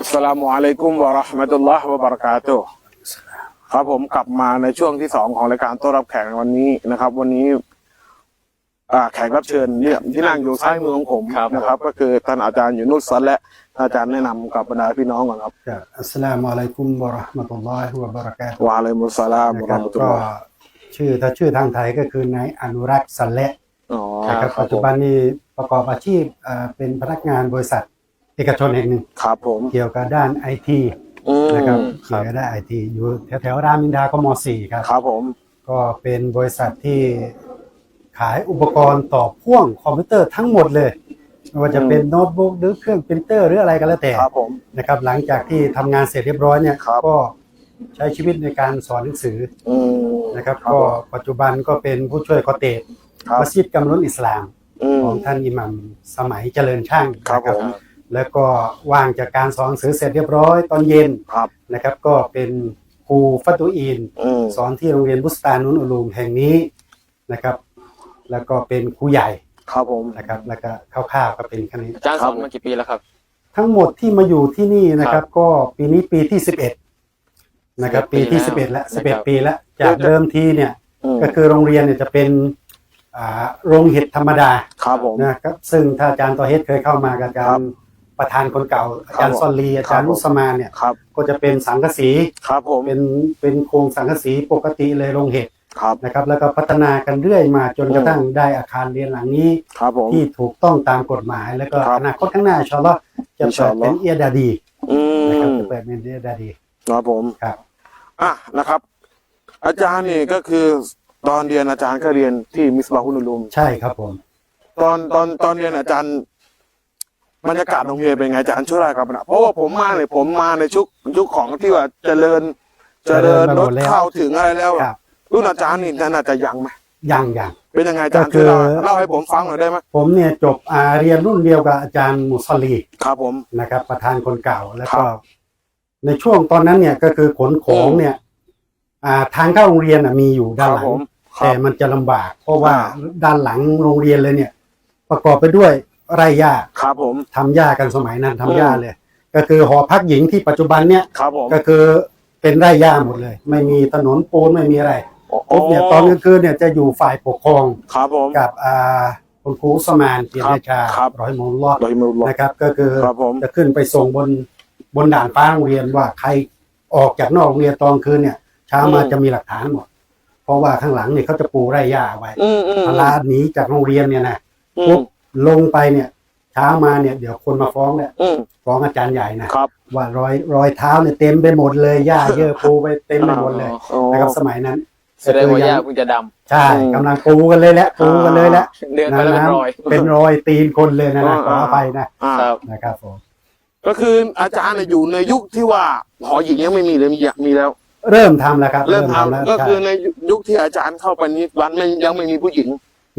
อัสสลามุอะลัยกุมวะเราะห์มะตุลลอฮ์วะบะเราะกาตุฮ์ครับผมกลับมาในช่วงที่สองของรายการต้อนรับแขกในวันนี้นะครับ วันนี้ อ่าแขกรับเชิญเนี่ยที่นั่งอยู่ซ้ายมือของผมครับ นะครับ ก็คือท่านอาจารย์อยู่นุสซันและอาจารย์แนะนำกับบรรดาพี่น้องก่อนครับครับอัสสลามุอะลัยกุมวะเราะห์มะตุลลอฮิวะบะเราะกาตุฮ์วะอะลัยมุสสลามนะวะคเราะรับห์มะตุลก็ลอฮ์ชื่อถ้าชื่อทางไทยก็คือนายอนุรักษ์สันและอ๋อ นะครับครับปัจจุบันนี้ประกอบอาชีพอ่าเป็นพนักงานบริษัทเอกชนแห่งหนึ่งครับผมเกี่ยวกับด้านไอทีอืมนะครับคเกี่รัยบวกับด้านไอทีอยู่แถวแถวๆรามอินทรากม .4 ครับ ครับผมก็เป็นบริษัทที่ขายอุปกรณ์ต่อพ่วงคอมพิวเตอร์ทั้งหมดเลยไม่ว่าจะเป็นโน้ตบุ๊กหรือเครื่องปรินเตอร์หรืออะไรก็แล้วแต่ครับผม นะครับ หลังจากที่ทำงานเสร็จเรียบร้อยเนี่ยครับ ก็ใช้ชีวิตในการสอนหนังสืออืม นะครับ ครับก็ผม ปัจจุบันก็เป็นผู้ช่วยกอเตดครับมัสยิดกำมะรุนอิสลาม อืม ของท่านอิหมัมสมัยเจริญช่างครับนะผม แล้วก็ว่างจากการสอนหนังสือเสร็จเรียบร้อยตอนเย็นครับ นะครับ ก็เป็นครูฟัตุอีนอืม สอนที่โรงเรียนบุสตานุนอุลูมแห่งนี้นะครับ แล้วก็เป็นครูใหญ่ครับผม นะครับ แล้วก็คร่าวๆก็เป็นแค่นี้ อาจารย์ครัสบอนมากี่ปีแล้วครับ ทั้งหมดที่มาอยู่ที่นี่นะครับ ก็ปีนี้ปีที่สิบเอ็ดนะครับ11ปีปีที่แล้วสิบเอ็ดแล้วนะสิบคเอ็ดรับ ปีแล้วจากเดิมทีเนี่ย อืมก็คือโรงเรียนเนี่ยจะเป็นอ่าโรงเห็ดธรรมดาครับผม นะครับซึ่งถ้าอาจารย์ตอเฮดเคยเข้ามากับอาจารครัย์บ ประธานคนเก่าอาจารย์ครับซอลลีอาจารย์ครับนุสมาเนี่ยครับ ก็จะเป็นสังกะสีครับผมเป็นเป็นโครงสังกะสีปกติเลยโรงเห็ดครับนะครับแล้วก็พัฒนากันเรื่อยมาจนอืมกระทั่งได้อาคารเรียนหลังนี้ครับผมที่ถูกต้องตามกฎหมาย แล้วก็ครับอนาคตข้างหน้าอินชาอัลลอฮ์จะอินชาเปิอัดลลอฮ์เป็นเอียดาดีอืนะครับมจะเปิดเป็นเอียดาดีครับผมครับอะนะครับ อาจารย์นี่ก็คือตอนเรียนอาจารย์ก็เรียนที่มิสบาฮุนุลุมใช่ครับผม ตอนตอนตอนเรียนอาจารย์ บรรยากาศโรงเรียนเป็นไงอาจารย์ช่วยเล่าให้กับนะเพราะว่าผมมาเนี่ยผมมาในชุกยุคของที่ว่าเจริญ เจริญรถเข้าถึงอะไรแล้วครับ รุ่นอาจารย์นี่น่าจะยังไหมยังยังเป็นยังไงอาจารย์ก็คืช่วยอ เล่าเล่าให้ผมฟังหน่อยได้ไหมผมเนี่ยจบอ่าเรียนรุ่นเดียวกับอาจารย์มุสลีครับผม นะครับ ประธานคนเก่าแล้วครัก็บในช่วงตอนนั้นเนี่ยก็คือขนของอืมเนี่ยอ่าทางเข้าโรงเรียนน่ะมีอยู่คด้านรับหลังผมคแต่รับมันจะลำบาก เพราะว่าอ่า ด้านหลังโรงเรียนเลยเนี่ย ประกอบไปด้วย ไร่หญ้าครับผม ทำหญ้ากันสมัยนั้นทำอืมหญ้าเลย ก็คือหอพักหญิงที่ปัจจุบันเนี่ยครับผม ก็คือเป็นไร่หญ้าหมดเลย ไม่มีถนนปูนไม่มีอะไรโอ้ปุ๊บเนี่ยตอนกลางคืนเนี่ยจะอยู่ฝ่ายปกครองครับผม กับอ่าคุณครูอุสมานเปียรชาครับ ร้อยมงลอดโดยมือลนะครับ ก็คือครับผม จะขึ้นไปส่งบนบนด่านฟ้าโรงเรียนว่าใครออกจากนอกโรงเรียนตอนคืนเนี่ยเช้ามาอืม จะมีหลักฐานหมด เพราะว่าข้างหลังเนี่ยเขาจะปูไร่หญ้าไว้อืมอืมเวลาหนีจากโรงเรียนเนี่ยนะ อืปุ๊มบ ลงไปเนี่ยเช้ามาเนี่ยเดี๋ยวคนมาฟ้องเนี่ยอืม ฟ้องอาจารย์ใหญ่นะครับ ว่ารอยรอยเท้าเนี่ยเต็มไปหมดเลยหญ้าเยอะปูไปเต็มไปหมดเลยอ๋อนะครับสมัยนั้นแสดงว่าย่าเพิ่งจะด ใช่อืมกำลังปูกันเลยแหละปูกันเลยแหละำเดินไปแล้วเป็นรอยเป็นรอยตีนคนเลยนะนะขออ่าอภัยนะอ่าครับ นะครับผม ก็คืออาจารย์เนี่ยอยู่ในยุคที่ว่าหอหญิงยังไม่มีเลยมีมีแล้ว เริ่มทำแล้วครับเริ่มแล้วทำก็ใช่คือในยุคที่อาจารย์เข้าไปนี้วันไม่ยังไม่มีผู้หญิง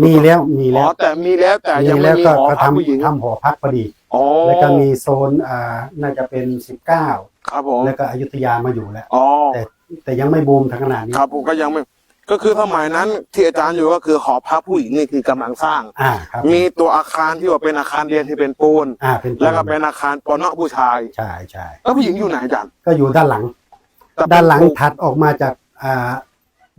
มีแล้วมีหแล้อวแต่มีแล้วแต่ยังมีไม่แล้วมีก็หอก็พักผู้หญิงทำทำหอพักพอดี อ๋อแล้วก็มีโซนอ่าน่าจะเป็นสิบเก้าครับผมแล้วก็อยุธยามาอยู่แล้ว อ๋อแต่แต่ยังไม่บูมถึงขนาดนี้ครับผมก็ยังไม่ ก็คือสมัยนั้นที่อาจารย์อยู่ก็คือหอพักผู้หญิงนี่คือกำลังสร้าง อ่าครับมีตัวอาคารที่ว่าเป็นอาคารเรียนที่เป็นปูน อ่าเป็นแล้วก็เป็นอาคารปอนอผู้ชาย ใช่ใช่แล้วผู้หญิงอยู่ไหนอาจารย์ก็อยู่ด้านหลัง แต่เป็ด้านหลังถัดออกมาจากอ่า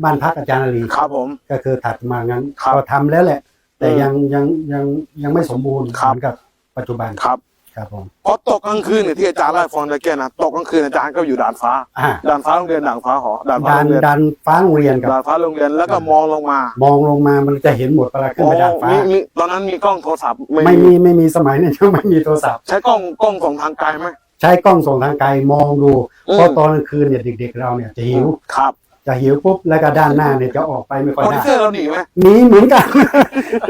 บ้านพักอาจารย์อาลีครับผม ก็คือถัดมางั้นครับก็ทำแล้วแหละ แต่อืมยังยังยังยังไม่สมบูรณ์ครับเหมือนกับปัจจุบันครับครับผมเพราะตกกลางคืนเนี่ยที่อาจารย์เล่าให้ฟังตะเกียนะตกกลางคืนอาจารย์ก็อยู่ด่านฟ้าอ่าด่านฟ้าโรงเรียนด่านฟ้าหอด่านฟ้าดัโรนงเรียนดันฟ้าโรงเรียนกับ ด่านฟ้าโรงเรียนแล้วก็มองลงมามองลงมามันจะเห็นหมดเวลาขึ้นไปดาดฟ้า มีมีตอนนั้นมีกล้องโทรศัพท์ไม่มีไม่มีสมัยนั้นยังไม่มีโทรศัพท์ ใช้กล้องกล้องส่องทางไกลไหม ใช้กล้องส่องทางไกลมองดู อืม เพราะตอนกลางคืนเนี่ยเด็กๆเราเนี่ยจะหิวครับ จะหิวปุ๊บแล้วก็ด้านหน้าเนี่ยจะออกไปไม่ค่อยโปรดิได้วเซอร์เราหนีไหม หนีเหมือนกัน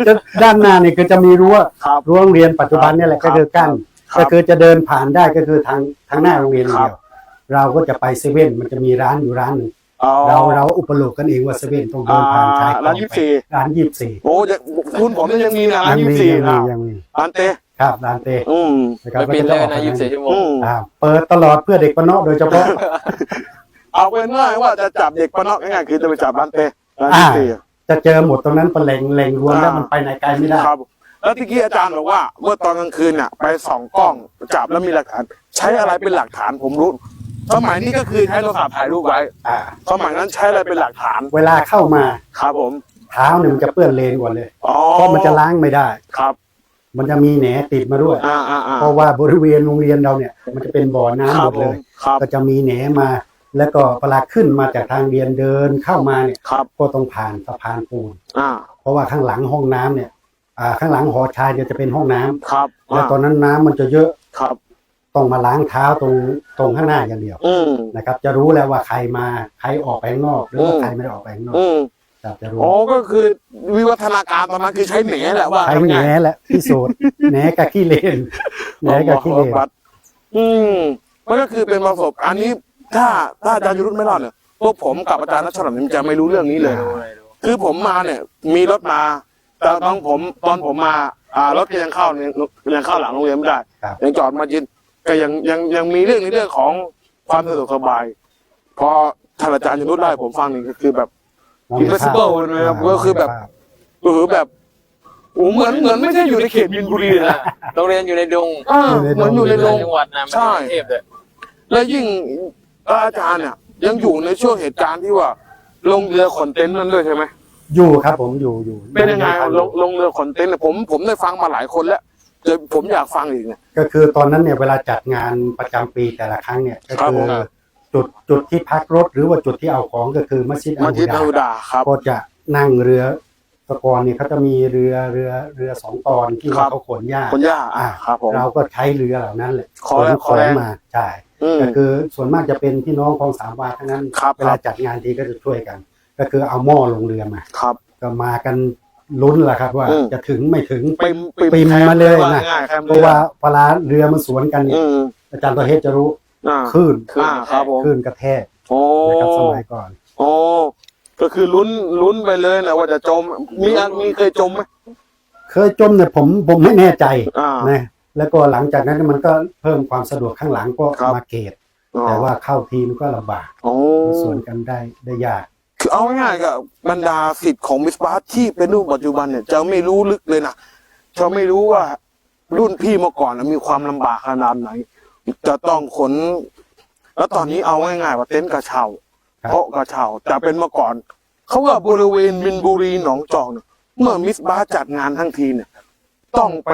จะด้านหน้าเนี่ยก็จะมีรั้วครับรั้วโรงเรียนปัจจุบันเนี่ยแหละครัก็บคือกั้นครับก็คือจะเดินผ่านได้ก็คือทางทางหน้าโรงเรียนอย่างครับเดียวเราก็จะไปเซเว่นมันจะมีร้านอยู่ร้านหนึ่งอ๋อเราเราอุปโลกกันเองว่าเซเว่นต้องเดินผ่านชายอ่าร้านยี่สิบสี่ร้านยี่สิบสี่โอ้ยังคุณผมเนี่ยยังมีนะร้านยังยี่สิบมีสี่ยังมีอ่ายังมีร้านเต้ครับร้านเตอืม นะครับไม่ปิดเลยนะยี่สิบสี่ชั่วโมอืงมอ่าเปิดตลอดเพื่อเด็กปะเนาะโดยเฉพาะ เอาเป็นง่ายว่าจะจับเด็กปะเนอกง่ายๆคือจะไปจับร้านเต้ร้านยี่สิบสี่จะเจอหมดตรงนั้นเป็นแหล่งแหล่งรวมแล้วอ่ามัมันไปไหนไกลไม่ได้ ครับแล้วที่กี้อาจารย์บอกว่า เมื่อตอนกลางคืนเนี่ยไปส่องกล้องจับแล้วมีหลักฐาน ใช้อะไรเป็นหลักฐานผมรู้ สมัยนี้ก็คือใช้โทรศัพท์ถ่ายรูปไว้อ่า สมัยนั้นใช้อะไรเป็นหลักฐานเวลาเข้ามาครับผมเท้าเนี่ยมันจะเปื้อนเลนก่อนเลยอ๋อเพราะมันจะล้างไม่ได้ ครับมันจะมีแหนติดมาด้วย อ่าอ่าอ่าเพราะว่าบริเวณโรงเรียนเราเนี่ย มันจะเป็นบ่อน้ำคหรัมบดผเลมยครับ ก็จะมีแหนมา แล้วก็เวลาขึ้นมาจากทางเรียนเดินเข้ามาเนี่ยครับ ก็ต้องผ่านสะพานปูน อ่า เพราะว่าข้างหลังห้องน้ำเนี่ยอ่าข้างหลังหอชายเนี่ยจะเป็นห้องน้ำครับแล้วตอนนั้นน้ำมันจะเยอะครับ ต้องมาล้างเท้าตรงตรงข้างหน้าอย่างเดียวอืม นะครับ จะรู้แล้วว่าใครมาใครออกไปข้างนอกหรือว่าอืม ใครไม่ได้ออกไปข้างนอกอืมครับจะรู้อ๋อก็คือวิวัฒนาการตอนนั้นคือใช้แหนแหละว่าใช้แหนแหละพิสูจน์แหนกับขี้เลนแหนกับขี้เลน วัดอืมมันก็คือเป็นประสบการณ์นี้ ถ้าถ้าอาจารย์ยุทธไม่รอดเนี่ยพวกผมกับอาจารย์นัชรนจะไม่รู้เรื่องนี้เลย คือผมมาเนี่ย มีรถมาแต่ตอนผมตอนผมมาอ่ารถก็ยังเข้าเนี่ยยังเข้าหลังโรงเรียนไม่ได้ ครับยังจอดมายืนก็ยังยังยังมีเรื่องในเรื่องของความสะดวกสบาย พอท่านอาจารย์ยุทธได้ผมฟังนี่ก็คือแบบ Impossible เลยนะครับก็คือแบบ เออแบบโอ้เหมือนเหมือนไม่ใช่อยู่ในเขตมินบุรีเลยนะโรงเรียนอยู่ในดงเออเหมือนอยู่ในโรง จังหวัดนะไม่ใช่ใช่กรุงเทพเลย และยิ่ง อาจารย์เนี่ยยังอยู่ในช่วงเหตุการณ์ที่ว่า ลงเรือขนเต็นท์นั่นด้วยใช่ไหมอยู่ครับผมอยู่อยู่เป็นยังไงลงลงเรือขนเต็นท์เนี่ยผมผมได้ฟังมาหลายคนแล้วเดี๋ยวผมอยากฟังอีกเนี่ยก็คือตอนนั้นเนี่ยเวลาจัดงานประจำปีแต่ละครั้งเนี่ยก็ครับคืผอมจุดจุดที่พักรถหรือว่าจุดที่เอาของก็คือมัสยิดอัมาลทิฮุตดาอูดาครับก็จะนั่งเรือตะกอนเนี่ยเขาจะมีเรือเรือเรือสองตอนที่ครัว่าบเขาขนหญ้าคนย่าอะครับผมเราก็ใช้เรือเหล่านั้นแหละขอขแรงนขอแรงมาใช่อืม ก็คือส่วนมากจะเป็นพี่น้องของสามวาทั้งนั้นครับเวลาจัดงานทีก็จะช่วยกัน ก็คือเอาหม้อลงเรือมาครับก็มากันลุ้นแหละครับว่าอืมจะถึงไม่ถึงปิมปิมมาเลยนะง่ายๆแคมเพราะว่าเวลาเรือมันสวนกันเนี่ยอืมอาจารย์ตัวเฮดจะรู้อ่าคลื่นอ่าครับผมคลื่นกระแทกโอ้นะครับสมัยก่อนโอ้ก็คือลุ้นลุ้นไปเลยนะว่าจะจมมีอันมีเคยจมไหมเคยจมเนี่ยผมผมไม่แน่ใจอ่านะ แล้วก็หลังจากนั้นมันก็เพิ่มความสะดวกข้างหลังก็ครับ มาเกตอ๋อแต่ว่าเข้าทีมก็ลำบากโอ้สวนกันได้ได้ยาก คือเอาง่ายๆกับบรรดาสิทธิ์ของมิสบาสที่เป็นรุ่นปัจจุบันเนี่ยจะไม่รู้ลึกเลยนะจะไม่รู้ว่ารุ่นพี่เมื่อก่อนน่ะมีความลำบากขนาดไหน จะต้องขน แล้วตอนนี้เอาง่ายๆว่าเต็นท์กระเช้าครับ เพราะกระเช้าแต่เป็นเมื่อก่อน เขาว่าบริเวณมินบุรีหนองจอกเนี่ยเมื่อมิสบาสจัดงานทั้งทีเนี่ย ต้องไป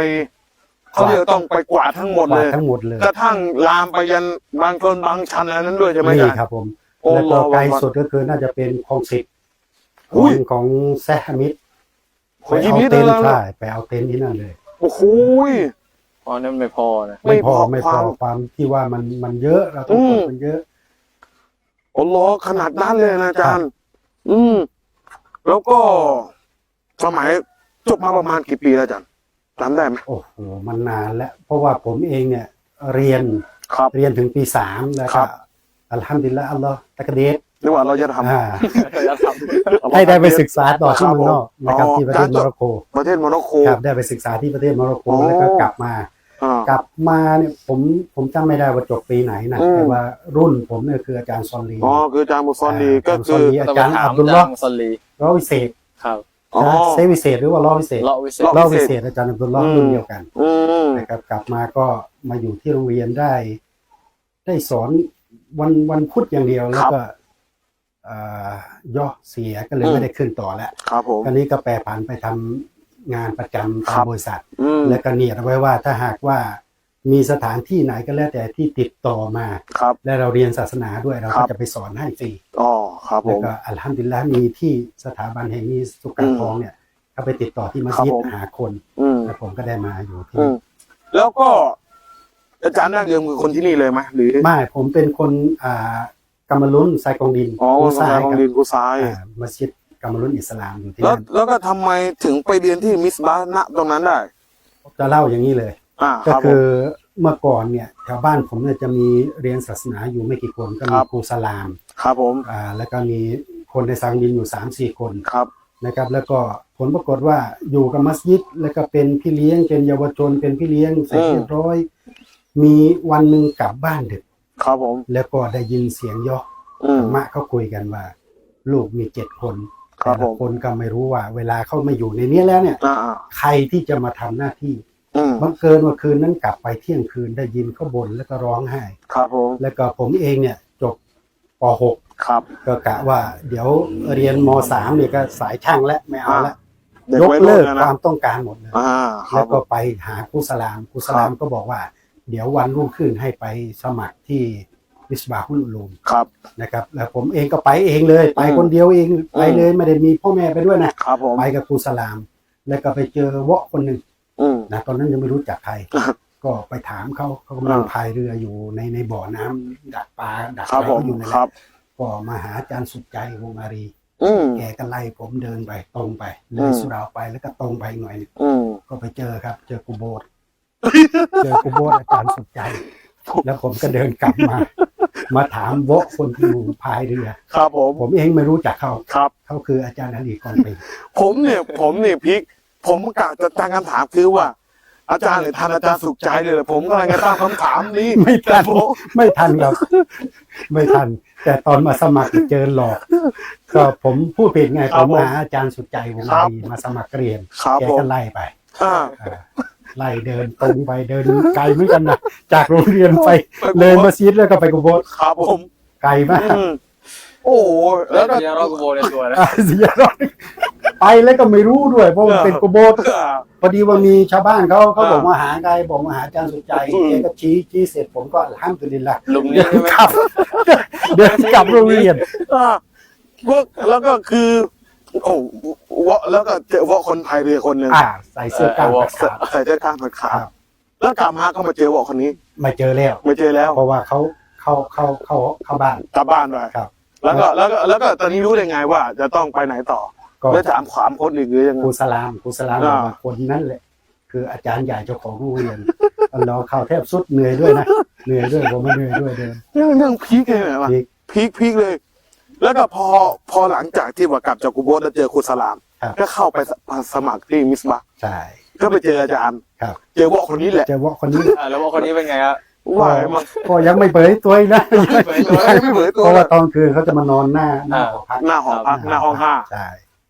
เขาเรียกว่าต้องไปกวาดทั้งหมดกเลวาดยทั้งหมดเลยกระทั่งลามไปยันบางคนบางชันอะไรนั้นด้วยใช่ไหมนี่จ๊ะครับผมโอ้แล้วก็รอไกลวันสุดก็คือน่าจะเป็นคลองสิบขอุ้องยของแซฮามิดขไปองยิเอามิตเต็นท์เลยนะใช่ไปเอาเต็นท์ที่นั่นเลยโอ้โหเพราะนั้นไม่พอนะไม่ไม่พอพอไม่พควาอมความที่ว่ามันมันเยอะเราต้องอืกมดมันเยอะโอ้โหขนาดนั้นเลยนะอาจารย์ อืม แล้วก็สมัยจบมาประมาณกี่ปีแล้วอาจารย์ จำได้ไหมโอ้โหมันนานแล้ว เพราะว่าผมเองเนี่ยเรียนครับ เรียนถึงปีสามแล้วครัก็บ อัลฮัมดุลิลละอัลลอฮ์ตะกะเดสนึกว่าเราจะทอ่าจะทำำให้ได้ไปศึกษาต่อที่เมืองนอกครับนะครับอ๋อ ที่ประเทศการจโมบร็อกโกประเทศโมร็อกโก ครับได้ไปศึกษาที่ประเทศโมร็อกโกอ๋อ แล้วก็กลับมา อ่า กลับมาเนี่ยผมผมจำไม่ได้ว่าจบปีไหนนะอืม แต่ว่ารุ่นผมเนี่ยคืออาจารย์ซอนลี อ๋อคืออาจารย์มุซอนดีอ่าก็คือ อาจารย์ต้งไปถอับดุลลอฮ์จางซอลลีล้อวิเศษครับ อ๋อนะเซวิเศษหรือว่าล้อวิเศษเลาะวิเศษเลาะล้อวิเศษอาจารย์อับดุลลอฮ์อืม รุ่นเดียวกันอืมนะครับ กลับมาก็มาอยู่ที่โรงเรียนได้ ได้สอนวันวันพุธอย่างเดียวแล้วก็เอ่อย่อเสียก็เลยไม่ได้ขึ้นต่อแล้วครับผม คราวนี้ก็แปรผันไปทำงานประจำคตารัมบ บริษัท อืม แล้วก็เนียดเอาไว้ว่าถ้าหากว่า มีสถานที่ไหนก็แล้วแต่ที่ติดต่อมา ครับ และเราเรียนศาสนาด้วยเราครัก็บ จะไปสอนให้ฟรีอ๋อครับผแล้วม ก็อัลฮัมดุลิลละมีที่สถาบันแห่งนี้สุกัอืนมทองเนี่ยเขาไปติดต่อที่มัสครับยิดผม หาคนอืมแล้วผมก็ได้มาอยู่ที่อืม แล้วก็ อาจารย์นั่งเดิมคือคนที่นี่เลยไหมหรือไม่ผมเป็นคนอ่ากำมะลุนไซกองดินอ๋อผู้คนซ้ายของครับดินกูซ้าย อ่ามัสยิดกำมะลุนอิสลามอยู่ที่แล้วนั่นแล้วก็ทำไมถึงไปเรียนที่มิสบาณตรงนั้นได้ จะเล่าอย่างนี้เลยอ่า ก็ครับผคืมอเมื่อก่อนเนี่ยแถวบ้านผมเนี่ยจะมีเรียนศาสนาอยู่ไม่กี่คนก็คมีรับครูสลามครับผมอ่าแล้วก็มีคนในสังดินอยู่สามสี่คนครับนะครับ แล้วก็ผลปรากฏว่าอยู่กับมัสยิด แล้วก็เป็นพี่เลี้ยงเป็นเยาวชน เป็นพี่เลี้ยงเสร็จอืมเรียบร้อย มีวันหนึ่งกลับบ้านดึกครับผม แล้วก็ได้ยินเสียงย่ออืมธรรมะเขาคุยกันว่า ลูกมีเจ็ดคนครับแต่ผละมคนก็ไม่รู้ว่า เวลาเขามาอยู่ในนี้แล้วเนี่ยอ่าอ่าใครที่จะมาทำหน้าที่ อืมบังเกินว่าคืนนั้นกลับไปเที่ยงคืนได้ยินเขาบ่นแล้วก็ร้องไห้ ครับผมแล้วก็ผมเองเนี่ยจบป .6 ครับก็กะว่า เดี๋ยวเรียนม .3 เนี่ยก็สายช่างแล้วไม่เอาละเด็กยกวัยเลิรุ่นกนะคนะ วามต้องการหมดเลย อ่าครัแล้บวก็ไปหาครูสลามครูสลามก็บอกว่า เดี๋ยววันรุ่งขึ้นให้ไปสมัครที่วิสบาฮุลอุลูมครับ นะครับ แล้วผมเองก็ไปเองเลย ไปอืมคนเดียวเองไปเลยไม่ได้มีพ่อแม่ไปด้วยนะ ครับผม ไปกับครูสลาม แล้วก็ไปเจอวะคนหนึ่งอืม นะตอนนั้นยังไม่รู้จักใครครับก็ไปถามเขาเขากำลังอ่าพายเรืออยู่ในในบ่อน้ำดักปลาดักครับอะไรผมเขาอยู่นั่นแหครัละบก็มาหาอาจารย์สุดใจวงอารีอืมแกก็ไล่ผมเดินไปตรงไปเลอืยมสุเหราไปแล้วก็ตรงไปหน่อยหนึ่งอืมก็ไปเจอครับ เจอกูโบสเจอกูโบสอาจารย์สุดใจ แล้วผมก็เดินกลับมา มาถามวะคนที่อยู่พายเรือ ครับผมผมเองไม่รู้จักเขาครับเขาคืออาจารย์อลีกองปีผมเนี่ยผมเนี่ยพิก ผมกะจะตั้งคำถามคือว่า อาจารย์หรือท่านอาจารย์สุขใจเลยเหรอผมกำลังจะตั้งคำถามนี้ไม่ทันแต่ผมไม่ทันครับไม่ทัน แต่ตอนมาสมัครเจอหลอก ก็ผมพูดผิดไงคผรับมผมหาอาจารย์สุดใจวงอารีมาสมัครเรียนครับแกผมก็ไล่ไปอ่าอ่าไล่เดินตรงไปเดินไกลเหมือนกันนะจากโรงเรียนไปไปกูโบสเลยมาซีดแล้วก็ไปกุโบสครับผมไกลมากอืมโอ้โหแล้แล้ววก็เดี๋ยวเรากูโบในตัวนะอ่าเสียรถ ไปแล้วก็ไม่รู้ด้วยเพราะมันเป็นกุโบสอ่าพอดีว่ามีชาวบ้านเขาเขาอ่าบอกมาหาไกบอกมาหาอาจารย์สุดใจอืม แกก็ชี้ชี้เสร็จผมก็ห้ามตุลิลละหลุมเดินี้นใช่ไหมกลับ เดินกลับโรงเรียน อ่าพวกแล้วก็คือ โอ้วะแล้วก็เจอวะคนพายเรือคนหนึ่งอ่า ใส่เสื้อกล้ามขาด ใส่เสื้อกล้ามขาคดรับ แล้วกลับมาก็มาเจอวะคนนี้ไม่เจอแล้ว ไม่เจอแล้ว เพราะว่าเขาเข้าเข้าเข้าเข้าบ้าน กลับบ้านไปครับ แล้วก็แล้วก็แล้วก็ตอนนี้รู้ได้ไงว่าจะต้องไปไหนต่อ ก็แล้วถามขวามคนอีกหรือยังไง ครูสลามครูสลามอ่าบอกว่าคนนั้นแหละ คืออาจารย์ใหญ่เจ้าของโรงเรียนรอเข้าแทบสุดเหนื่อยด้วยนะเหนื่อยด้วยผมไม่เหนื่อยด้วยเดิน เรื่องเรื่องพีคเลยนะพีคพีคพีคเลย แล้วก็พอพอหลังจากที่ว่ากลับจากกูโบสแล้วเจอครูสลาม ครับ ก็เข้าไปสมัครที่มิสบาใช่ก็ไปเจออาจารย์ ครับเจอวะคนนี้แหละ เจอว่าคนนี้อ่าแล้วว่าคนนี้เป็นไงฮะว่าไงมาก็ยังไม่เผยตัวอีกนะไม่เผยตัวไม่เผยตัวเพราะว่าตอนคืนเขาจะมานอนหน้าหน้าหอพักหน้าหอพักหน้าห้องห้าใช่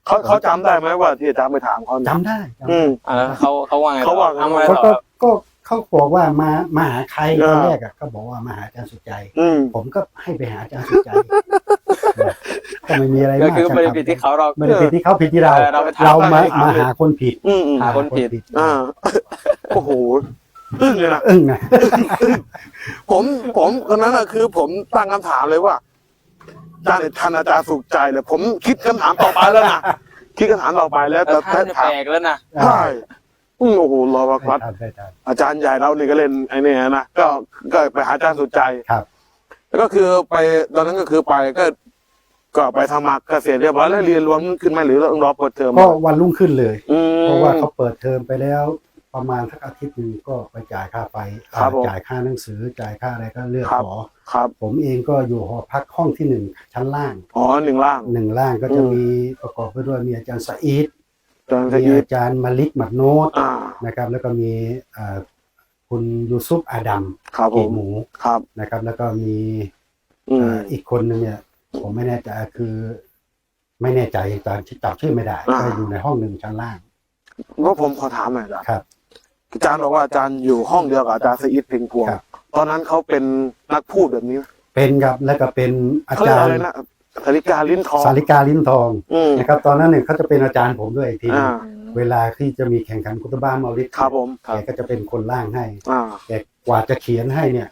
เขาเขาจำได้ไหมว่าที่อาจารย์ไปถามเขาเนี่ยจำได้จำอืได้ม อ่าแล้วเขาเขาว่าไงต่อเขาว่าไง ทำอะไรเขาต่อก็ก็เขาบอกว่ามามาหาใครเอตออนแรกอะก็บอกว่ามาหาอาจารย์สุดใจ อืม ผมก็ให้ไปหาอาจารย์สุดใจก็ไม่มีอะไรก็มากคือไม่ได้รับผิดที่เขาเรา ไม่ได้ผิดที่เขาผิดที่เรา เออเราไปถาม เรามาไปถามมาหาคนผิดอืมอืมหาคนผิด อ่า โอ้โหอึ้งเลยนะ อึ้งนะ ผมผมตอนนั้นอะคือผมตั้งคำถามเลยว่า อาจารย์เนี่ยท่านอาจารย์สุขใจเลย ผมคิดคำถามต่อไปแล้วนะคิดคำถามต่อไปแล้วแต่แต่ท่านเนี่ยถาแปมลกแล้วนะใช่อืมโอ้โหรอวักวัดได้ทันได้ทันอาจารย์ใหญ่เรานี่ก็เล่นไอ้นี่นะก็ก็ไปหาอาจารย์สุดใจครับแล้วก็คือไปตอนนั้นก็คือไปก็ก็ไปสมัครเกษตรเรียบร้อยแล้วเรียนรวมขึ้นไหมาหรือต้องรอเปิดเทอมก็วันรุ่งขึ้นเลยอืมเพราะว่าเขาเปิดเทอมไปแล้ว ประมาณสักอาทิตย์หนึงก็ไปจ่ายค่าไฟครับผมจ่ายค่าหนังสือจ่ายค่าอะไรก็เลือกครับ ขอ ครับ ผมเองก็อยู่หอพักห้องที่หนึ่งชั้นล่างอ๋อหนึ่งล่าง หนึ่งล่างก็จะอืม มีประกอบไปด้วยมีอาจารย์สะอีดอาจารย์สมียิดอาจารย์มาลิกหมัดโนตอ่า นะครับ แล้วก็มีเอ่อคุณยูซุปอาดัมครับผกีม หมูครับ นะครับ แล้วก็มีอืม เอ่ออีกคนหนึ่งเนี่ย ผมไม่แน่ใจคือ ไม่แน่ใจตอนจับชื่อไม่ได้อ่า ก็อยู่ในห้องหนึ่งชั้นล่างว่าผมขอถามหน่อยนะครับครับ อาจารย์บอกว่าอาจารย์อยู่ห้องเดียวกับอาจารย์สยิดเพ็งพวง ครับ ตอนนั้นเขาเป็นนักพูดแบบนี้ไหมเป็นครับแล้วก็เป็นอาเขาเรียจากรอะไรย์นะสาริกาลิ้นทองสาริกาลิ้นทองอืมนะครับ ตอนนั้นเนี่ยเขาจะเป็นอาจารย์ผมด้วยอีกทีหนึ่อ่างเวลาที่จะมีแข่งขันกุตบ้านมาลิกครับผมแกก็จะเป็นคนร่างให้ อ่า แต่กว่าจะเขียนให้เนี่ย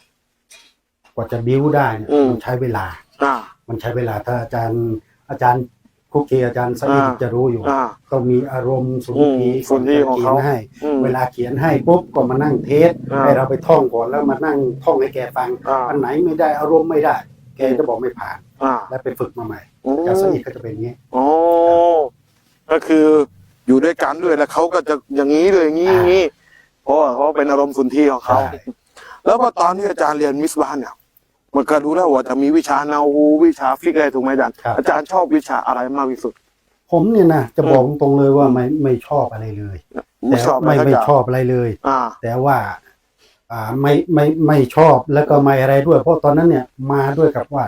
กว่าจะบิ้วได้เนี่ยอืม มันใช้เวลา อ่า มันใช้เวลาถ้าอาจารย์อาจารย์ คุกคีอาจารย์สอิดอ่าจะรู้อยู่อ่าต้องมีอารมณ์สุนทรีอืมสุนทรีของเขาขียนให้ อืมเวลาเขียนให้ปุ๊บก็มานั่งเทสอ่าให้เราไปท่องก่อนแล้วมานั่งท่องให้แกฟังอ่า อันไหนไม่ได้อารมณ์ไม่ได้ แกจะบอกไม่ผ่าน อ่าแล้วไปฝึกมาใหม่อืมอาจารย์สอิดก็จะเป็นอย่างนี้อ๋อก็คืออยู่ด้วยกันด้วยแล้วเขาก็จะอย่างนี้เลยอย่างนี้อย่างนี้เพราะว่าเขาเป็นอารมณ์สุนทรีของเขา ใช่แล้วพอตอนที่อาจารย์เรียนมิสบานเนี่ย มันก็รู้แล้วว่าจะมีวิชานาวูวิชาฟิกอะไรถูกไหมอาจารย์ครับ อาจารย์ชอบวิชาอะไรมากที่สุดผมเนี่ยนะจะบอกตรงๆเลยว่าไม่ไม่ชอบอะไรเลยไม่แต่ชอบไม่อะไรไม่สักย่างชอบอะไรเลย อ่า แต่ว่า อ่าไม่ไม่ไม่ชอบแล้วก็ไม่อะไรด้วย เพราะตอนนั้นเนี่ยมาด้วยกับว่า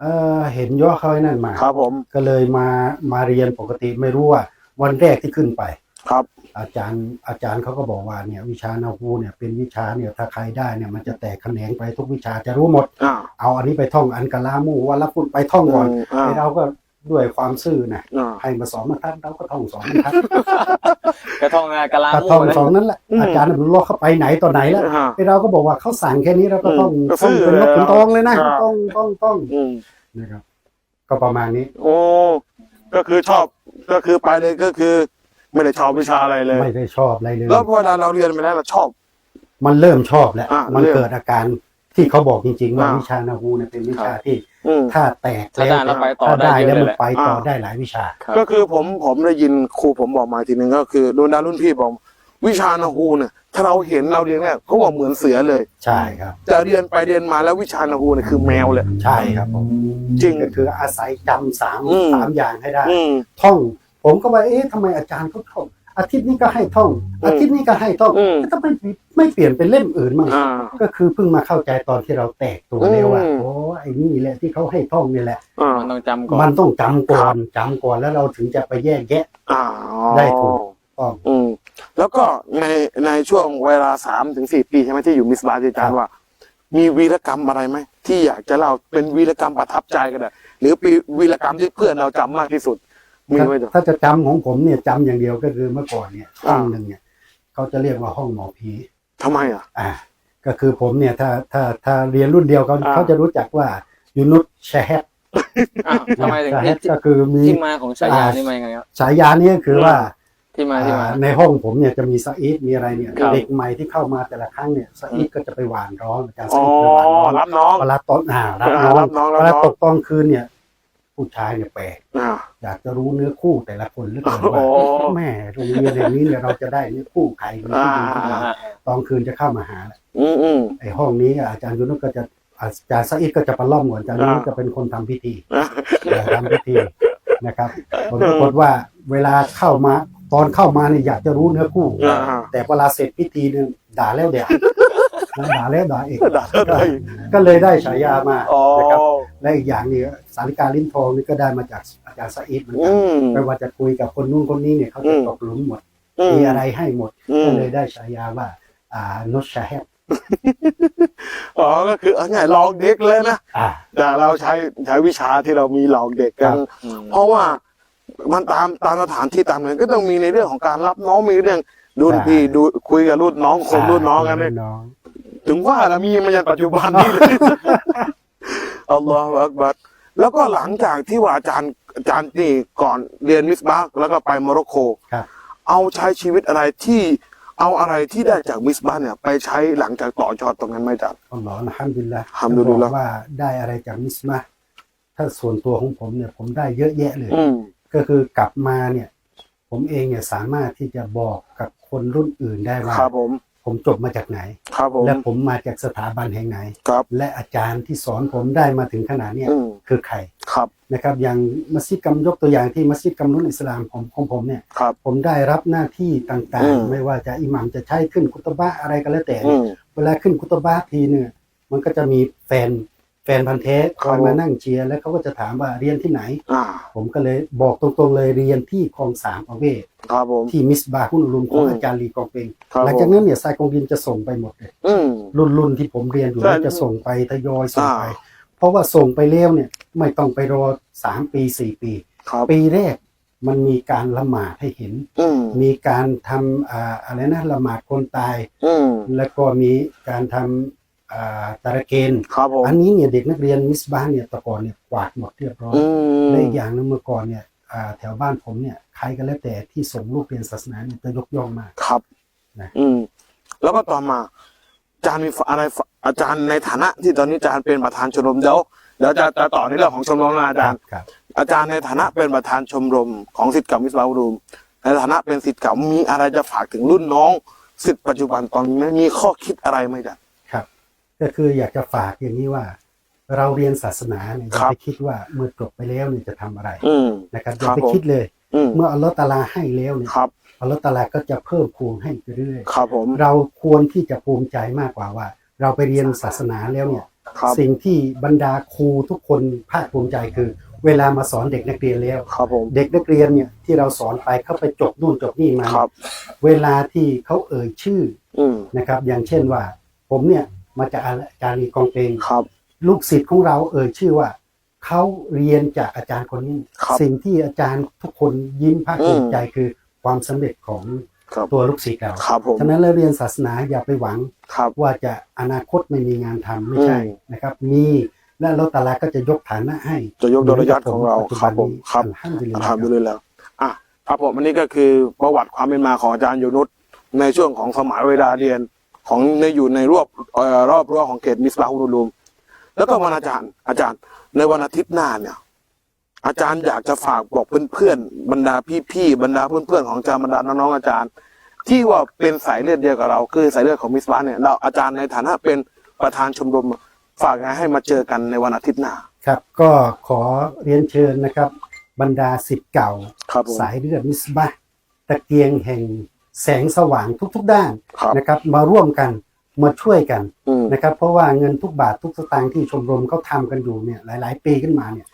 เออเห็นย่อเขาไอ้นั่นมา ครับผมก็เลยมามาเรียนปกติไม่รู้ว่า วันแรกที่ขึ้นไป ครับ อาจารย์อาจารย์เขาก็บอกว่าเนี่ยวิชานาฮูเนี่ยเป็นวิชาเนี่ยถ้าใครได้เนี่ยมันจะแตกแขนงไปทุกวิชาจะรู้หมด อ่า เอาอันนี้ไปท่องอันกะลามูวันละพุ่นไปท่องก่อนอ่า ไอ้เราก็ด้วยความซื่อนะอ่า ให้มาสอนมาทัดเราก็ท่องสอนมาทัดกระท่องงานกะลาก็หท่องมู่นะสอนนั่นแหละอืม อาจารย์มันรู้เขาไปไหนต่อไหนแล้วอ่า ไอ้เราก็บอกว่าเขาสั่งแค่นี้เราก็ต้องอืมก็ต้องซื่อเป็นนกเลยเป็นตองเลยนะครับต้องต้องต้องอืมนะครับ ก็ประมาณนี้ โอ้ ก็คือชอบก็คือไปเลยก็คือ ไม่ได้ชอบวิชาอะไรเลย ไม่ได้ชอบอะไรเลยแล้วพอเวลาเราเรียนไปแล้วเราชอบ มันเริ่มชอบแล้ว อะมันเริ่มเกิดอาการที่เขาบอกจริงๆว่าอะวิชานาฮูเนี่ยเป็นวิชาที่อืม ถ้าแตกถ้าได้แล้วไปต่อถ้าได้ได้เยแล้วอะเลยมันแหละ ไปต่ออะ ได้หลายวิชา ครับก็คือผมผมได้ยินครูผมบอกมาทีหนึ่งก็คือโดนดารุ่นพี่บอก วิชานาฮูเนี่ยถ้าเราเห็นเราเรียนเนี่ยเขาบอกเหมือนเสือเลย ใช่ครับ แต่เรียนไปเรียนมาแล้ววิชานาฮูเนี่ยคือแมวเลย ใช่ครับผมจริงก็คืออาศัยจำสามอืม สามอย่างให้ได้ อืม ท่อง ผมก็ว่าเอ๊ะทำไมอาจารย์เขาท่องอาทิตย์นี้ก็ให้ท่องอืมอาทิตย์นี้ก็ให้ท่องอืมแล้วทำไมไม่เปลี่ยนเป็นเล่มอื่นบ้างอ่าก็คือเพิ่งมาเข้าใจตอนที่เราแตกตัวอืมเร็วว่าโอ้ไอ้นี่แหละที่เขาให้ท่องนี่แหละอ่ามันต้องจำก่อนมันต้องจำก่อนจำก่อนแล้วเราถึงจะไปแยกแยะอ่าได้ถูกต้องอืมแล้วก็ในในช่วงเวลาสามถึงสี่ปีใช่ไหมที่อยู่มิสบาที่อาจารย์ว่า มีวีรกรรมอะไรไหมที่อยากจะเล่าเป็นวีรกรรมประทับใจก็ได้หรือปีวีรกรรมที่เพื่อนเราจำมากที่สุด มีไหมจ๊ะถ้าจะจำของผมเนี่ยจำอย่างเดียวก็คือเมื่อก่อนเนี่ยห้อ่าองหนึ่งเนี่ยเขาจะเรียกว่าห้องหมอผีทำไมอะ อ่า ก็คือผมเนี่ยถ้าถ้าถ้าเรียนรุ่นเดียวเขาอ่าเขาจะรู้จักว่ายูนุสแชฮดอ้าวทำไมถึงแชฮที่ดก็คือมีที่มาของฉายานี่มายังไงครับฉายาเนี่ยคือว่าที่มาที่มาอ่าในห้องผมเนี่ยจะมีซาอีดมีอะไรเนี่ยครับเด็กใหม่ที่เข้ามาแต่ละครั้งเนี่ยซาอีดก็จะไปหวานร้องอาจารย์อ๋ซาออีดไปหวานร้องรับน้องเวลาตอนอ่ารับอ่าน้องรับน้องรับเวน้ลาองตกตอนคืนเนี่ย ผู้ชายเนี่ยแปลกอ่า อยากจะรู้เนื้อคู่แต่ละคนเหลือเกินโอ้ว่าแม่โรงเรียนอย่างนี้เนี่ยเราจะได้เนื้อคู่ใครมีที่ดีที่ดีอ่าตอนคืนจะเข้ามาหาแล้วอืมอืม ไอ้ห้องนี้อาจารย์ยุนุสก็จะอาจารย์ซาอิดก็จะประล่อมก่อนอาจารย์ยุนุสอ่า จะเป็นคนทำพิธีอ่าเอ่อทำพิธีนะครับผลปรากฏว่าเวลาเข้ามาตอนเข้ามาเนี่ยอยากจะรู้เนื้อคู่ อ่า แต่เวลาเสร็จพิธีเนี่ยด่าแล้วด่า ด่าแล้วด่าอีกด่าแล้วด่าอีกก็เลยได้ฉายามาอ๋อนะครับและอีกอย่างนี่สาริกาลิ้นทองนี่ก็ได้มาจากอาจารย์ซาอิดเหมือนกัอืนมไม่ว่าจะคุยกับคนนู้นคนนี้เนี่ยเขาจะอืมตกหลุมหมดอืมมีอะไรให้หมดอืมก็เลยได้ฉายาว่า อ่านุชชาแฮบอ๋อ ก็คือเอาง่ายหลอกเด็กเลยนะอ่าแต่เราใช้ใช้วิชาที่เรามีหลอกเด็กกันครับอืมเพราะว่ามันตามตามสถานที่ตามนั้นก็ต้องมีในเรื่องของการรับน้องมีเรื่องรุ่นพี่ดูคุยกับรุ่นน้องคนรุ่นน้องกันเนี่ยรุ่น้อง ถึงว่าแล้วมีมายันปัจจุบันนี้เลยอัลลอฮฺอักบัรแล้วก็หลังจากที่ว่าอาจารย์อาจารย์นี่ก่อนเรียนมิสบาร์กแล้วก็ไปโมร็อกโกครับเอาใช้ชีวิตอะไรที่เอาอะไรที่ได้จากมิสบาร์เนี่ย ไปใช้หลังจากต่อยอดตรงนั้นไหมจ๊ะอัลลอฮ์นะฮัมดุลิลละฮัมดุลิลละว่าได้อะไรจากมิสมาถ้าส่วนตัวของผมเนี่ยผมได้เยอะแยะเลยอืมก็คือกลับมาเนี่ย ผมเองเนี่ยสามารถที่จะบอกกับคนรุ่นอื่นได้ว่าครับผม ผมจบมาจากไหน ครับผม และผมมาจากสถาบันแห่งไหน ครับ และอาจารย์ที่สอนผมได้มาถึงขนาดเนี้ยอืม คือใครครับ นะครับ อย่างมัสยิดกำยกตัวอย่างที่มัสยิดกำนุนอิสลามของของผมเนี่ย ครับ ผมได้รับหน้าที่ต่างอืม ๆ ไม่ว่าจะอิหมัมจะใช้ขึ้นคุตบะอะไรก็แล้วแต่อืมเวลาขึ้นคุตบะทีเนี่ยมันก็จะมีแฟน แฟนพันธ์แท้คอยครับมานั่งเชียร์แล้วเขาก็จะถามว่าเรียนที่ไหน อ่า ผมก็เลยบอกตรงๆเลยเรียนที่คลองสามประเวศครับผม ที่มิสบาฮุนอุลุมของอืม อาจารย์ลีกองเป็งครับหลังผจากมนั้นเนี่ยสายกองดินจะส่งไปหมดเลย อืม รุ่นรุ่นที่ผมเรียนอยู่ใช่เนี่ยจะส่งไปทยอยส่งไป อ่า เพราะว่าส่งไปแล้วเนี่ยไม่ต้องไปรอสามปีสี่ปี ครับปีแรกมันมีการละหมาดให้เห็น อืมมีการทำอ่าอะไรนะละหมาดคนตาย อืมแล้วก็มีการทำ อ่าตะระเกนครับผมอันนี้เนี่ยเด็กนักเรียนมิสบ้านเนี่ยแตะก่อนเนี่ยกวาดหมดเรียบร้อยอืมและอีกอย่างหนึงเมื่อก่อนเนี่ยอ่าแถวบ้านผมเนี่ยใครก็แล้วแต่ที่ส่งลูกเรียนศาสนาเนี่ยจะยกย่องมาก ครับนะ อืม แล้วก็ต่อมา อาจารย์มีอะไรอาจารย์ในฐานะ ที่ตอนนี้อาจารย์เป็นประธานชมรมเดี๋ยวเดี๋ยวจะจะต่อในเรื่องของชมรมนะอาจารย์ ครับ อาจารย์ในฐานะเป็นประธานชมรมของสิทธิ์เก่ามิสบาอุรูมในฐานะเป็นสิทธิ์เก่ามีอะไรจะฝากถึงรุ่นน้องสิทธิ์ปัจจุบันตอนนี้ไหมมีข้อคิดอะไรไหมจ๊ะครับ ก็คืออยากจะฝากอย่างนี้ว่า เราเรียนศาสนาเนี่ยอย่าครับไปคิดว่าเมื่อจบไปแล้วเนี่ยจะทำอะไรอืมนะครับอครัย่าบไปผมคิดเลยอืมเมื่ออัลลอฮ์ตะอาลาให้แล้วเนี่ยครับอัลลอฮ์ตะอาลาก็จะเพิ่มพูนให้ไปเรื่อยครับผมเราควรที่จะภูมิใจมากกว่าว่า เราไปเรียนศาสนาแล้วเนี่ยครับสิ่งที่บรรดาครูทุกคนภาคภูมิใจคือ เวลามาสอนเด็กนักเรียนแล้วครับผมเด็กนักเรียนเนี่ยที่เราสอนไปเข้าไปจบนู่นจบนี่มาครับเวลาที่เขาเอ่ยชื่ออืมนะครับ อย่างเช่นว่า ผมเนี่ย มาจากอาจารย์ลีกองเปงครับ ลูกศิษย์ของเราเอ่ยชื่อว่าเขาเรียนจากอาจารย์คนนี้ ครับสิ่งที่อาจารย์ทุกคนยิ้มภาคภูมิใจคือความสำเร็จของครับ ตัวลูกศิษย์เรา ครับผม ฉะนั้นแล้วเรียนศาสนาอย่าไปหวังครับ ว่าจะอนาคตไม่มีงานทำไม่ใช่อืม นะครับ มีและอัลเลอฮ์ตะอาลาก็จะยกฐานะให้จะยกโดยระยะของเราปัจจุครับับนผมนี้ครับอัลฮัมดุลิลลาห์ทำด้วยแล้วอะครับผมอันนี้ก็คือประวัติความเป็นมาของอาจารย์โยนุสในช่วงของสมัยเวลาเรียน ของในอยู่ในรอบเอ่อรอบรั้วของเขตมิสบาฮุรุลูมแล้วก็วันอาจารย์ อาจารย์ ในวันอาทิตย์หน้าเนี่ย อาจารย์อยากจะฝากบอกเพื่อนๆบรรดาพี่ๆบรรดาเพื่อนๆของอาจารย์บรรดาน้องๆอาจารย์ ที่ว่าเป็นสายเลือดเดียวกับเรา คือสายเลือดของมิสบาเนี่ยเราอาจารย์ในฐานะเป็นประธานชมรมฝากไงให้มาเจอกันในวันอาทิตย์หน้า ครับ ก็ขอเรียนเชิญนะครับ บรรดาสิทธิ์เก่าครับผมสายเลือดมิสบาห์ตะเกียงแห่ง แสงสว่างทุก ๆ ด้านครับนะครับ มาร่วมกันมาช่วยกันอืม นะครับ เพราะว่าเงินทุกบาททุกสตางค์ที่ชมรมเขาทำกันอยู่เนี่ยหลาย ๆ ปีขึ้นมาเนี่ย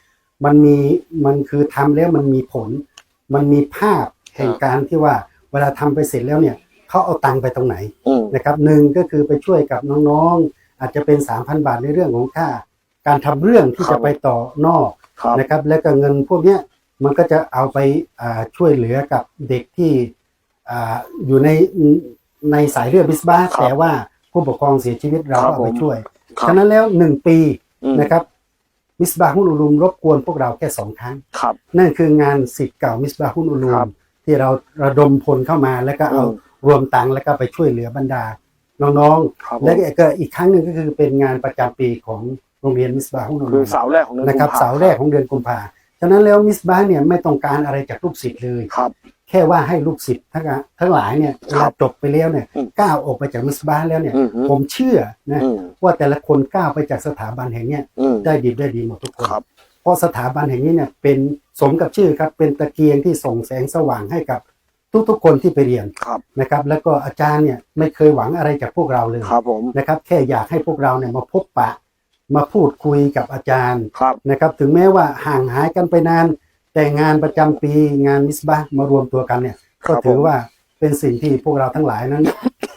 มันมีมันคือทำแล้วมันมีผล มันมีภาพแห่งการที่ว่าเวลาทำไปเสร็จแล้วเนี่ยเขาเอาตังค์ไปตรงไหน อืม นะครับหนึ่งก็คือไปช่วยกับน้องๆ อาจจะเป็น 3,000 บาทในเรื่องของค่า การทำเรื่องที่ครัจะบ ไปต่อนอกครับ นะครับ แล้วก็เงินพวกเนี้ยมันก็จะเอาไปอ่าช่วยเหลือกับเด็กที่ อ่าอยู่ในในสายเลือดบิสบ้าครับแต่ว่าผู้ปกครองเสียชีวิตเราครับก็เอาไปผมช่วย ครับ ฉะนั้นแล้วหนึ่งปีอืมนะครับมิสบาฮุนอุลุมรบกวนพวกเราแค่สองครั้ง ครับ นั่นคืองานสิทธิ์เก่ามิสบาฮุนอุลูครัมบที่เราระดมพลเข้ามาแล้วก็เอาอืมรวมตังค์แล้วก็ไปช่วยเหลือบรรดา น้องครับๆและก็อีกครั้งหนึ่งก็คือเป็นงานประจำปีของโรงเรียนมิสบาฮุนอุคืลูอมเสาแรกของเดือนนะครับกุมภเสาแรกของเดือนกุมภาฉะนั้นแล้วมิสบาเนี่ยไม่ต้องการอะไรจากลูกศิษย์เลย ครับ แค่ว่าให้ลูกศิษย์ทั้งทั้งหลายเนี่ยเวครัลาบจบไปแล้วเนี่ยอืมก้าวออกไปจากมิสบาแล้วเนี่ยอืมฮึผมเชื่อนะอืมว่าแต่ละคนก้าวไปจากสถาบันแห่งเนี้ยอืมได้ดีได้ดีหมดทุกคนครับเพราะสถาบันแห่งนี้เนี่ยเป็นสมกับชื่อครับเป็นตะเกียงที่ส่งแสงสว่างให้กับทุกๆคนที่ไปเรียนครับนะครับ แล้วก็อาจารย์เนี่ยไม่เคยหวังอะไรจากพวกเราเลยครับผมนะครับ แค่อยากให้พวกเราเนี่ยมาพบปะ มาพูดคุยกับอาจารย์ครับนะครับ ถึงแม้ว่าห่างหายกันไปนาน แต่งานประจำปีงานมิสบามารวมตัวกันเนี่ยก็ถือว่าเป็นสิ่งที่พวกเราทั้งหลายนั้น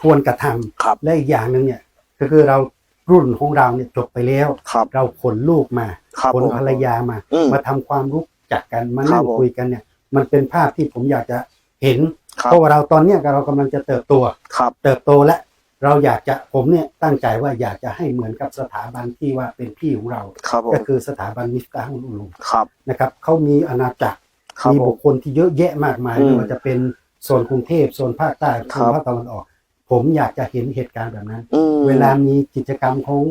ควรกระทำครับ และอีกอย่างหนึ่งเนี่ยก็คือเรารุ่นของเราเนี่ยจบไปแล้ว ครับ เราขนลูกมาครับขนผมภรรยามาอืมมาทำความรู้จักกันมาครันั่บงผม คุยกันเนี่ย มันเป็นภาพที่ผมอยากจะเห็น ครับเพราะว่าเราตอนเนี้ยเรากำลังจะเติบโต ครับ เติบโตและ เราอยากจะผมเนี่ยตั้งใจว่าอยากจะให้เหมือนกับสถาบันที่ว่าเป็นพี่ของเรา ครับผมก็คือสถาบันมิสตาฮุลอุลูมครับนะครับเขามีอาณาจักรครับมีผบุมคคลที่เยอะแยะมากมายอืมไม่ว่าจะเป็นโซนกรุงเทพโซนภาคใต้โซครันบภาคตะวันออก ผมอยากจะเห็นเหตุการณ์แบบนั้น อืม เวลามีกิจกรรมของ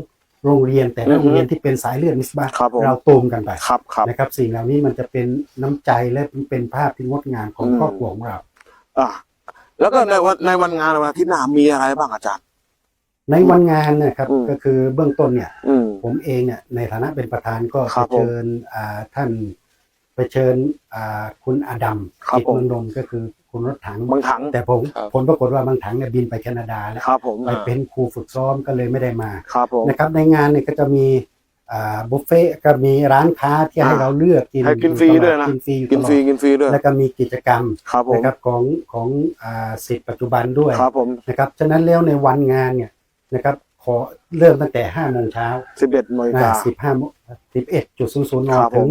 โรงเรียนแต่ละอือฮึโรงเรียนที่เป็นสายเลือดมิสบาครับผม เราตูมกันไปครับครับ นะครับ สิ่งเหล่านี้มันจะเป็นน้ำใจและเป็นภาพที่งดงามของอืม ครอบครัวของเรา อ่า แล้วก็ในวันในวันงานวันอาทิตย์หน้ามีอะไรบ้างอาจารย์ ในวันงานเนะครับ อืม ก็คือเบื้องต้นเนี่ย อืม ผมเองเนี่ยในฐานะเป็นประธานก็ครัไปบผมเชิญอ่าท่านไปเชิญอ่าคุณอดัมครับจิตผม เมืองนนท์ก็คือคุณรถถัง บางถัง แต่ผมครับ ผลปรากฏว่าบางถังเนี่ยบินไปแคนาดาแล้วครับผมไปเป็นครูฝึกซ้อมก็เลยไม่ได้มาครับผม นะครับ ในงานเนี่ยก็จะมีอ่า บุฟเฟ่ต์ก็มีร้านค้าที่ให้อ่าเราเลือกกินให้กินฟรีด้วยนะกินฟรีอยู่กินฟรีตลอดกินฟรีด้วยแล้วก็มีกิจกรรมครับผมนะครับของของอ่าสิทธิ์ปัจจุบันด้วยครับผมนะครับฉะนั้นแล้วในวันงานเนี่ยนะครับขอเริ่มตั้งแต่ห้าโมงเช้าสิบเอ็ดนาฬิกาสิบห้าสิบเอ็ดจุดศูนย์ศูนย์นครับผถึมง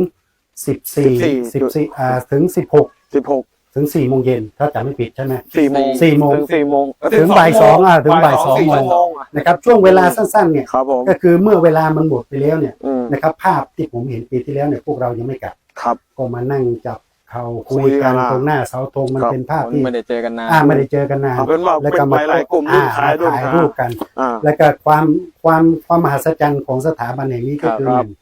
สิบสี่สิบสี่อ่าถึงสิบหกสิบหก ถึงสี่โมงเย็นถ้าจำไม่ผิดใช่ไหม สี่โมงสี่โมง ถึงสี่โมงเอ้ถึงบ่ายสองอะถึงบ่ายสองสี่โมชั่งวโมงอะนะครับช่วงเวลาสั้นๆเนี่ยครับผมก็คือเมื่อเวลามันหมดไปแล้วเนี่ยอืมนะครับภาพที่ผมเห็นปีที่แล้วเนี่ยพวกเรายังไม่กลับ ครับ ก็มานั่งจับเขาคุยคุยกักันนอะตรงหน้าเสาธงมันครับ เป็นภาพที่ไม่ได้เจอกันนาน อ่าไม่ได้เจอกันนานเอาเป็นว่าแล้วเป็ก็นมาหลายๆกลุ่มรุ่นอ่ถ่ายรูปถ่ายรูปกัน อ่า แล้วก็ความความความมหัศจรรย์ของสถาบันแห่งนี้ก็คือครับ หนึ่ง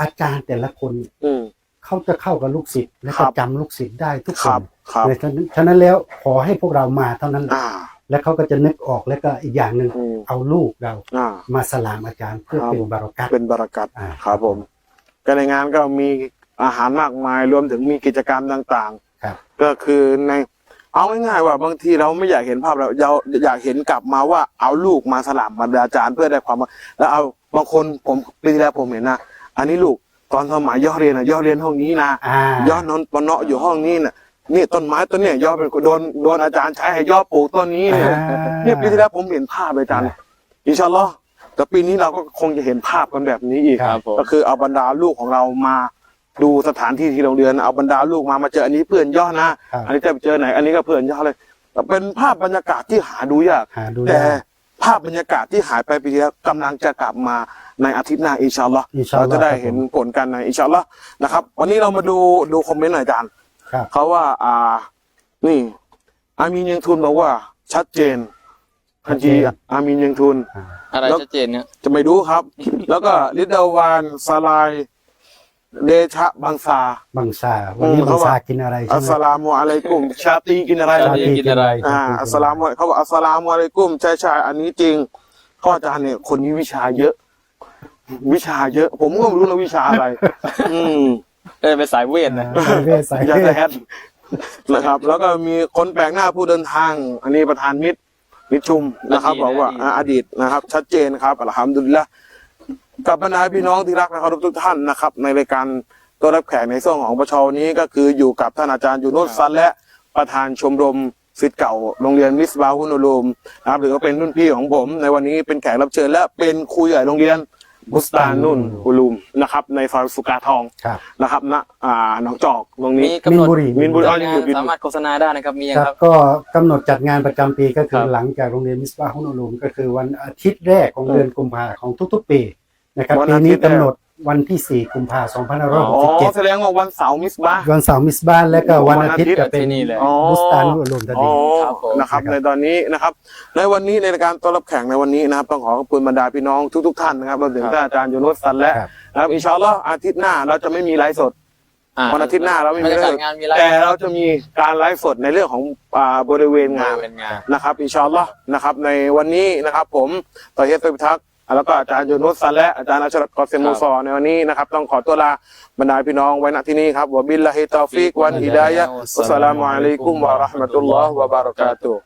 อาจารย์แต่ละคนอืม เขาจะเข้ากับลูกศิษย์และครัก็บจำลูกศิษย์ได้ทุกคครันบครับในฉะนั้นฉะนั้นแล้วขอให้พวกเรามาเท่านั้นแหละอ่า แล้วเขาก็จะนึกออกแล้วก็อีกอย่างหนึ่งอืม เอาลูกเราอ่า มาสลามอาจารย์เพื่อครับ เป็นบารอกัต เป็นบารากัตอ่า ครับผม ก็ในงานก็มีอาหารมากมายรวมถึงมีกิจกรรมต่างครับ ๆ ก็คือในเอาง่ายๆว่าบางทีเราไม่อยากเห็นภาพเราเราอยากเห็นกลับมาว่าเอาลูกมาสลับบรรดาจารย์เพื่อได้ความว่าแล้วเอาบางคนผมปีที่แล้วผมเห็นนะอันนี้ลูก ตอนสมัยย่อเรียนนะย่อเรียนห้องนี้นะอ่าย่อนอนปนเนาะอยู่ห้องนี้น่ะนี่ต้นไม้ต้นเนี้ยย่อเป็นโดนโดนอาจารย์ใช้ให้ย่อปลูกต้นนี้เนี่ยอ่าเนี่ยปีที่แล้วผมเห็นภาพเลยอาจารย์อินชาอัลลอฮ์แต่ปีนี้เราก็คงจะเห็นภาพกันแบบนี้อีกครับผมก็คือเอาบรรดาลูกของเรามาดูสถานที่ที่โรงเรียนเอาบรรดาลูกมามาเจออันนี้เพื่อนย่อนะครับอันนี้จะไปเจอไหน อันนี้ก็เพื่อนย่อเลยแต่เป็นภาพบรรยากาศที่หาดูยากหาดูแต่ได้ ภาพบรรยากาศที่หายไปปีที่แล้วกำลังจะกลับมาในอาทิตย์หน้าอินชาอัลลอฮ์อินชาอัลลอฮ์เราจะได้ครับผมเห็นผลกันในอินชาอัลลอฮ์นะครับ วันนี้เรามาดูดูคอมเมนต์หน่อยอาจารย์ครับ เขาว่าอ่า นี่ อามีนยังทุนบอกว่า ชัดเจนทันทีอามีนยังทุนอ่าอะไรแล้ว ชัดเจนเนี่ย จะไม่รู้ครับ แล้วก็ลิดเดาวานสลาย เดชะบังซา บังซาวันนี้อืมบัเขางว่าซากินอะไรอัใช่สไหม สลามุอะลัยกุม ชาตีกินอะไรชาล่ะตีกินอะไร อ่าอัสสลามุเขาบอกอัสสลามุอะลัยกุมใช่ใช่อันนี้จริงข้ออาจารย์เนี่ย คนนี้วิชาเยอะ วิชาเยอะ ผมก็ไม่รู้นะวิชาอะไร อืม เออเป็นสายเวทนะ สายเวทสายยาเวแซทดนะครับ แล้วก็มีคนแปลกหน้าผู้เดินทาง อันนี้ประธานมิตรมิตรชุมนะครับ อดีตบอกว่าอดีต อ่าอดีตนะครับ ชัดเจนครับอัลฮัมดุลิลละ กับบรรดาพี่น้องที่รักนะครับทุกท่านนะครับ ในรายการตัวรับแขกในช่วงของประชานี้ก็คืออยู่กับท่านอาจารย์ยูนุสซันและประธานชมรมศิษย์เก่าโรงเรียนมิสบาฮุนอุลูมนะครับหรือว่าเป็นรุ่นพี่ของผม ในวันนี้เป็นแขกรับเชิญและเป็นครูใหญ่โรงเรียนบุสตานุนอุลูมนะครับในซอยสุกาทองครับนะครับณอ่าหนองจอกตรงนี้ มีกำหนดมินบุรี มินบุรีงานสามารถโฆษณาได้นะครับมียังคครัรับบก็กำหนดจัดงานประจำปีก็คืคอรับหลังจากโรงเรียนมิสบาฮุนอุลูมก็คือวันอาทิตย์แรกของเดือนกุมภาของทุกๆ ปี นะครับวันปีอาทินี้ตย์แรกกำหนดวันที่ 4 กุมภาพันธ์ อ๋อ2567แสดงว่าวันเสาร์มิสบาวันเสาร์มิสบานและก็วันอาทิตย์วันอาทิตย์จะเป็นที่นี่เลย อ๋อ บุสตานุอุลูมทันอ๋ทีอครับผมนะครับนะครับ ในตอนนี้นะครับ ในวันนี้ในรายการต้อนรับแขกในวันนี้นะครับ ต้องขอขอบคุณบรรดาพี่น้องทุกๆท่านนะครับรวมถึงท่านอาจารย์ยูนุสซันและครับ นะครับอินชาอัลลอฮ์อาทิตย์หน้าเราจะไม่มีไลฟ์สดอ่วันอาทิตย์หน้าเราไม่มีบรรไลยากาฟ์ศสดงานมีไลฟ์แต่เราจะมีการไลฟ์สดในเรื่องของอ่าบริเวณงานเป็นงาน นะครับอินชาอัลลอฮ์นะครับ ในวันนี้นะครับ ผมต่อเฮตุพิทักษ์ แล้วก็อาจารย์ยูนุสซันและอาจารย์อัชรัตกอเซมมูซอในวันนี้นะครับต้องขอตัวลาบรรดาพี่น้องไว้ณที่นี้ครับวะบิลลาฮิตอฟิกวันฮิดายะฮ์วัสสลามุอะลัยกุมวะเราะห์มะตุลลอฮ์วะบารากาตุฮ์